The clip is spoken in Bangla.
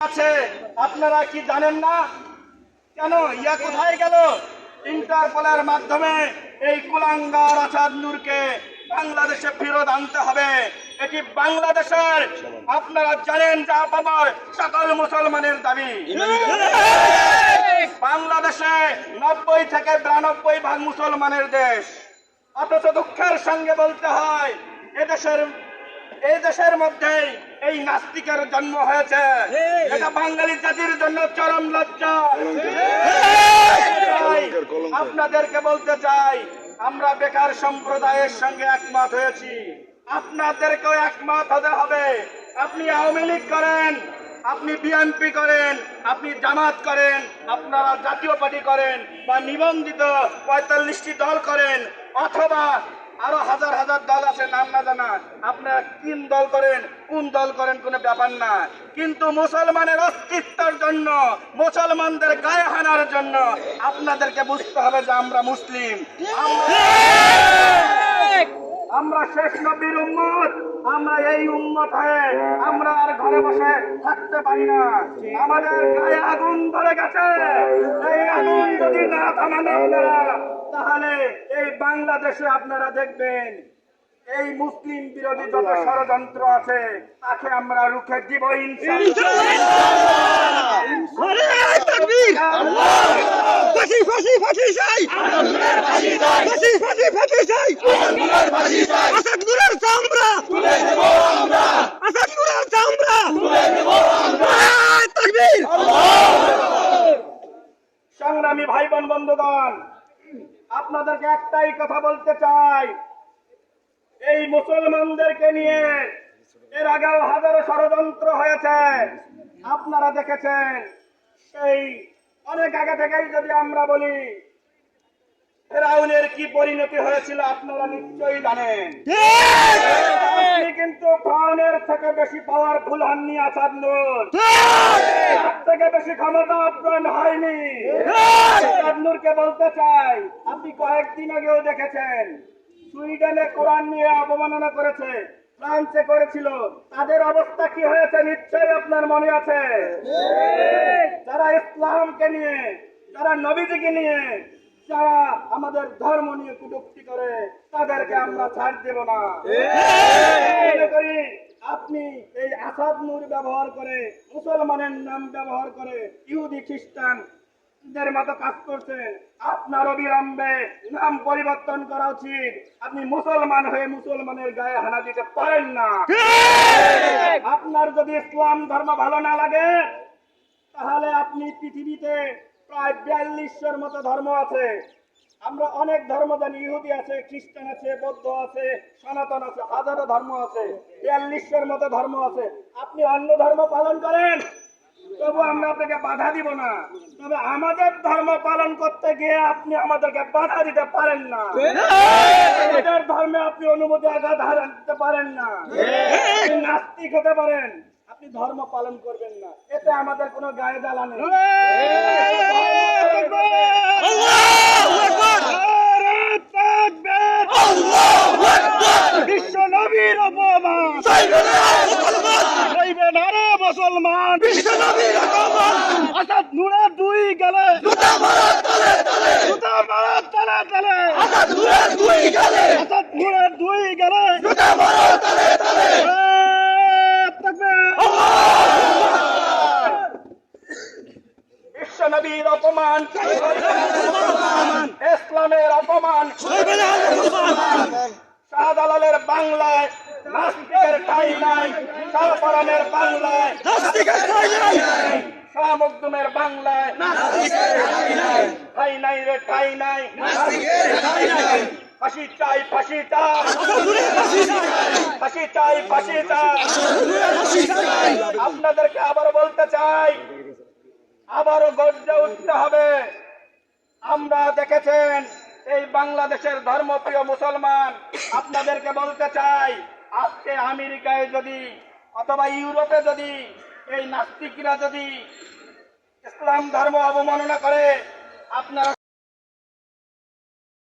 আছে, আপনারা কি জানেন না? কেন? ইয়া কোথায় গেল? ইন্টারপোলের মাধ্যমে এই কুলাঙ্গার আসাদ নূরকে বাংলাদেশে ফেরত আনতে হবে। এটি বাংলাদেশের, আপনারা জানেন যা পাবার সকল মুসলমানের দাবি। বাংলাদেশে নব্বই থেকে বিরানব্বই ভাগ মুসলমানের দেশ। অথচ দুঃখের সঙ্গে বলতে হয়, এদেশের এই দেশের মধ্যে এই নাস্তিকের জন্ম হয়েছে। এটা বাঙালি জাতির জন্য চরম লজ্জা। আপনাদেরকে বলতে চাই আমরা বেকার সম্প্রদায়ের সঙ্গে একমত হয়েছি। আপনাদেরকেও একমত হতে হবে। আপনি আওয়ামী লীগ করেন আপনি বিএনপি করেন আপনি জামাত করেন আপনারা জাতীয় পার্টি করেন বা নিবন্ধিত পঁয়তাল্লিশটি দল করেন অথবা আরও হাজার হাজার দল আছে, নাম না জানা। আপনারা তিন দল করেন, কোন দল করেন কোনো ব্যাপার না। কিন্তু মুসলমানের অস্তিত্বের জন্য, মুসলমানদের গায়ে হানার জন্য আপনাদেরকে বুঝতে হবে যে আমরা মুসলিম। আমরা- আমরা শেষ নবীর উম্মত। আমরা এই উম্মত হয়ে আমরা আর ঘরে বসে থাকতে পারি না আমাদের গায়ে আগুন ধরে গেছে এই আগুন যদি না থামান আপনারা তাহলে এই বাংলাদেশে আপনারা দেখবেন এই মুসলিম বিরোধী যত ষড়যন্ত্র আছে তাকে আমরা রুখে দিব ফাঁসি ফাঁসি ফাঁসি চাই ফাঁসি ফাঁসি ফাঁসি চাই আসাদ নুরের চামড়া আসাদ নুরের চামড়া নারায় তাকবীর সংগ্রামী ভাই বোন বন্ধুগণ আপনাদেরকে একটাই কথা বলতে চাই। এই মুসলমানদেরকে নিয়ে এর আগেও হাজারো ষড়যন্ত্র হয়েছে। আপনারা দেখেছেন সেই অনেক আগে থেকেই যদি আমরা বলি ফেরাউনের কি পরিণতি হয়েছিল আপনারা নিশ্চয়ই জানেন। কিন্তু ফেরাউনের থেকে বেশি পাওয়ারফুল হননি আসাদ থেকে বেশি ক্ষমতা আপনার হয়নি। নূরকে বলতে চাই, আপনি কয়েকদিন আগেও দেখেছেন, সুইডেনে কোরআন নিয়ে অবমাননা করেছে, ফ্রান্সে করেছিল। তাদের অবস্থা কি হয়েছে নিশ্চয়ই আপনার মনে আছে? যারা ইসলামকে নিয়ে, যারা নবীজিকে নিয়ে, যারা আমাদের ধর্ম নিয়ে কুটুক্তি করে, তাদেরকে আমরা ছাড় দেব না। করি আপনি এই আসাদ নূর ব্যবহার করে, মুসলমানের নাম ব্যবহার করে, ইহুদি, খ্রিস্টান দের মতো কাজ করছেন। আপনার অবিলম্বে নাম পরিবর্তন করা উচিত। আপনি মুসলমান হয়ে মুসলমানের গায়ে হানা দিতে পারেন না। আপনার যদি ইসলাম ধর্ম ভালো না লাগে তাহলে আপনি পৃথিবীতে প্রায় বিয়াল্লিশের মতো ধর্ম আছে। আমরা অনেক ধর্ম জানি ইহুদি আছে খ্রিস্টান আছে বৌদ্ধ আছে সনাতন আছে হাজারো ধর্ম আছে বিয়াল্লিশের মতো ধর্ম আছে। আপনি অন্য ধর্ম পালন করেন? তবু আমরা আপনাকে বাধা দিব না। তবে আমাদের ধর্ম পালন করতে গিয়ে আপনি আমাদেরকে বাধা দিতে পারেন না। আমাদের ধর্মে আপনি অনুমতি আঘাত দিতে পারেন না। নাস্তিক হতে পারেন। আপনি ধর্ম পালন করবেন না। এতে আমাদের কোনো গায়ে জ্বালা নেই। নবীর অপমান। ইসলামের অপমান। শাহজালালের বাংলায় নাস্তিকের ঠাই নাই। শাহপরানের বাংলায় নাস্তিকের ঠাঁই নাই। শাহ মখদুমের বাংলায়। ঠাই নাই রে ঠাই নাই ফাঁসি চাই ফাঁসি ফাঁসি চাই ফাঁসি আপনাদেরকে আবার বলতে চাই, আবারও গর্জে উঠতে হবে। আমরা দেখেছেন এই বাংলাদেশের ধর্মপ্রিয় মুসলমান। আপনাদেরকে বলতে চাই, আজকে আমেরিকায় যদি অথবা ইউরোপে যদি এই নাস্তিকরা যদি ইসলাম ধর্ম অবমাননা করে আপনারা